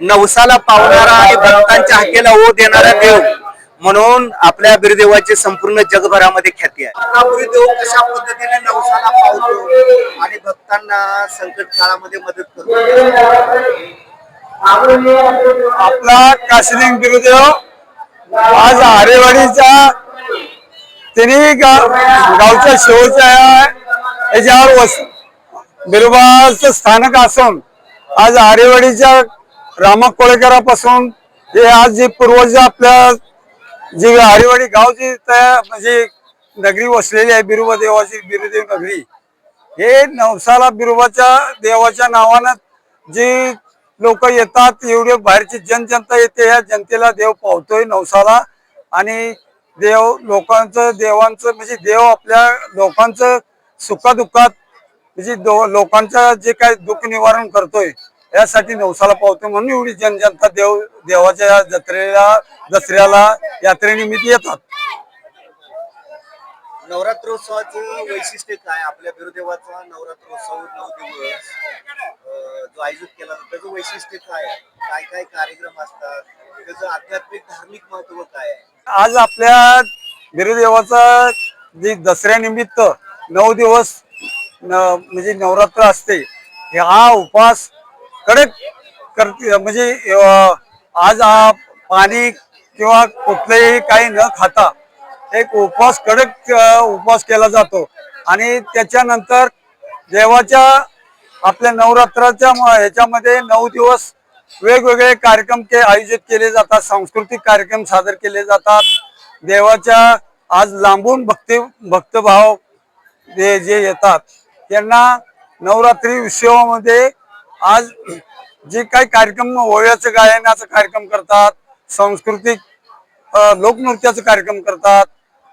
नवसाला पावणारा आणि भक्तांच्या हाकेला ओ देणारा देव म्हणून आपल्या बिरदेवाची संपूर्ण जगभरामध्ये ख्याती आहे. आपला बिरदेव कशा पद्धतीने नवसाला पावतो आणि भक्तांना संकट काळामध्ये मदत करतो? आपला काशिलिंग बिरुदेव आज आरेवाडीच्या तिन्ही गा- गावच्या शेवटच्या याच्यावर वस बिरुबाचं स्थानक असून आज आरेवाडीच्या रामा कोळेकरापासून हे आज जे पूर्वज आपल्या जी आरेवाडी गाव जी तया म्हणजे नगरी वसलेली आहे बिरुबा देवाची बिरुदेव नगरी हे नवसाला बिरुबाच्या देवाच्या नावानं जी लोक येतात एवढे बाहेरची जनजनता येते ह्या जनतेला देव पावतोय नवसाला. आणि देव लोकांचं देवांचं म्हणजे देव आपल्या लोकांचं सुखादुःखात म्हणजे दो- लोकांचं जे काही दुःख निवारण करतोय यासाठी नवसाला पावतोय म्हणून एवढी जनजनता देव देवाच्या जत्रेला दसऱ्याला यात्रेनिमित्त येतात. नवरात्रोत्सवाचं वैशिष्ट्य काय? आपल्या बिरुदेवाचा नवरात्रोत्सव नऊ दिवस अं, जो आयोजित केला जातो त्याचं वैशिष्ट्य काय आहे? काय काय कार्यक्रम असतात? त्याचं आध्यात्मिक धार्मिक महत्त्व काय आहे? आज आपल्या बिरुदेवाचा जे दसऱ्यानिमित्त नऊ दिवस न- म्हणजे नवरात्र असते हे हा उपवास कडक करते. म्हणजे आज हा पाणी किंवा कुठलेही काही न खाता एक उपवास कडक उपवास केला जातो. आणि त्याच्यानंतर देवाच्या आपल्या नवरात्राच्या म- ह्याच्यामध्ये नऊ दिवस वेगवेगळे कार्यक्रम के आयोजित केले जातात. सांस्कृतिक कार्यक्रम सादर केले जातात. देवाच्या आज लांबून भक्ती भक्तभाव जे जे येतात त्यांना नवरात्री उत्सवामध्ये आज जे काही कार्यक्रम ओव्याचं गायनाचा कार्यक्रम करतात सांस्कृतिक लोकनृत्याचा कार्यक्रम करतात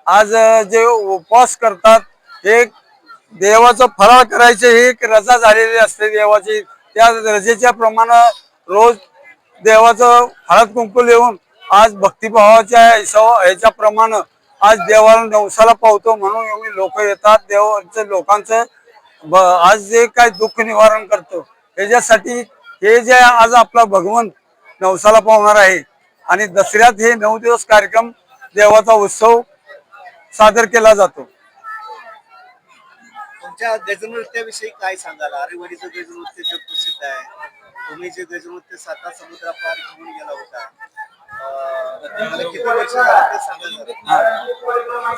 आज जे उपवास करतात हे देवाचं फराळ करायचे ही एक रजा झालेली असते देवाची. त्या रजेच्या प्रमाणे रोज देवाचं हळद कुंकू लिहून आज भक्तिभावाच्या ह्याच्या ह्याच्याप्रमाणे आज देवाला नवसाला पावतो म्हणून एवढी लोक येतात. देवाचं लोकांचं ब- आज जे काय दुःख निवारण करतो त्याच्यासाठी हे जे आज आपला भगवंत नवसाला पावणार आहे आणि दसऱ्यात हे नऊ दिवस कार्यक्रम देवाचा उत्सव सादर केला जातो. तुमच्या गजनृत्याविषयी काय सांगाल? आरेवाडीचं गजनृत्य जग प्रसिद्ध आहे तुम्ही जे गजनृत्य साता समुद्रापार घेऊन गेला होता.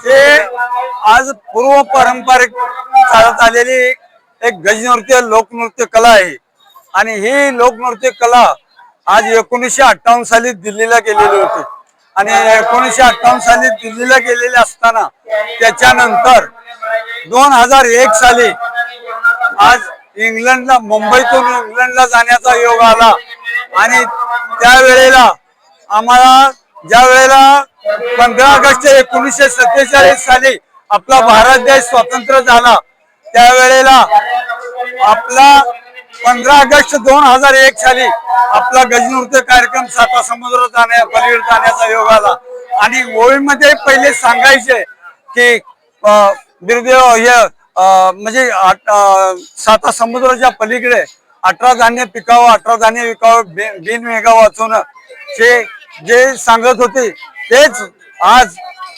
ते आज पूर्व पारंपरिक चालत आलेली एक गजनृत्य लोकनृत्य कला आहे. आणि ही लोकनृत्य कला आज एकोणीसशे अठ्ठावन्न साली दिल्लीला गेलेली होती. आणि एकोणीसशे अठ्ठावन्न साली दिल्लीला गेलेले असताना त्याच्यानंतर दोन हजार एक साली आज इंग्लंडला मुंबईतून इंग्लंडला जाण्याचा योग आला. आणि त्यावेळेला आम्हाला ज्या वेळेला पंधरा ऑगस्ट एकोणीसशे सत्तेचाळीस साली आपला भारत देश स्वतंत्र झाला त्यावेळेला आपला पंधरा ऑगस्ट दोन हजार एक साली आपला गजनृत्य कार्यक्रम साता समुद्र जाण्या पलीकडे जाण्याचा योग आला. आणि ओळीमध्ये पहिले सांगायचे की अं, बिरदेव हे अं, म्हणजे साता समुद्राच्या पलीकडे अठरा धान्य पिकावं अठरा धान्य विकावं बिन मेगा वाचवणं. हे जे सांगत होते तेच आज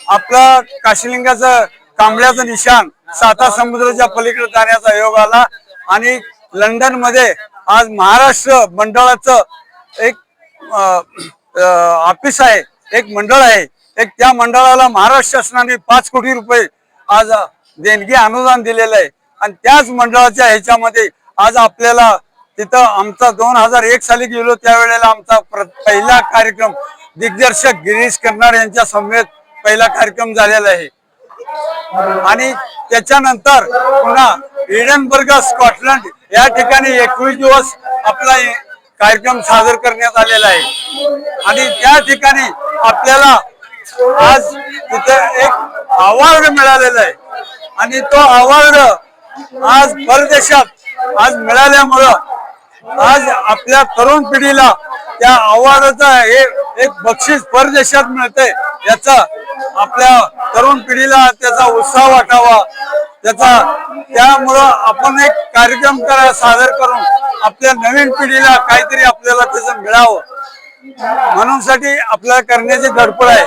आपला काशीलिंगाचं कांबळ्याचं निशाण साता समुद्राच्या पलीकडे जाण्याचा योग आला. आणि लंडनमध्ये आज महाराष्ट्र मंडळाचं एक ऑफिस आहे एक मंडळ आहे. एक त्या मंडळाला महाराष्ट्र शासनाने पाच कोटी रुपये आज देणगी अनुदान दिलेलं आहे. आणि त्याच मंडळाच्या ह्याच्यामध्ये आज आपल्याला तिथं आमचा दोन हजार एक साली गेलो त्यावेळेला आमचा प्र- पहिला कार्यक्रम दिग्दर्शक गिरीश कर्नाड यांच्या समवेत पहिला कार्यक्रम झालेला आहे. आणि त्याच्यानंतर पुन्हा इडनबर्ग स्कॉटलंड या ठिकाणी एकवीस दिवस आपला कार्यक्रम सादर करण्यात आलेला आहे. आणि त्या ठिकाणी आपल्याला आज तिथे एक अवॉर्ड मिळालेला आहे. आणि तो अवॉर्ड आज परदेशात आज मिळाल्यामुळं आज आपल्या तरुण पिढीला त्या अवॉर्डचा हे एक बक्षीस परदेशात मिळते याचा आपल्या तरुण पिढीला त्याचा उत्साह वाटावा. त्याचा त्यामुळं आपण एक कार्यक्रम करा सादर करून आपल्या नवीन पिढीला काहीतरी आपल्याला त्याचं मिळावं. म्हणून साठी आपल्याला करण्याची धडपड आहे.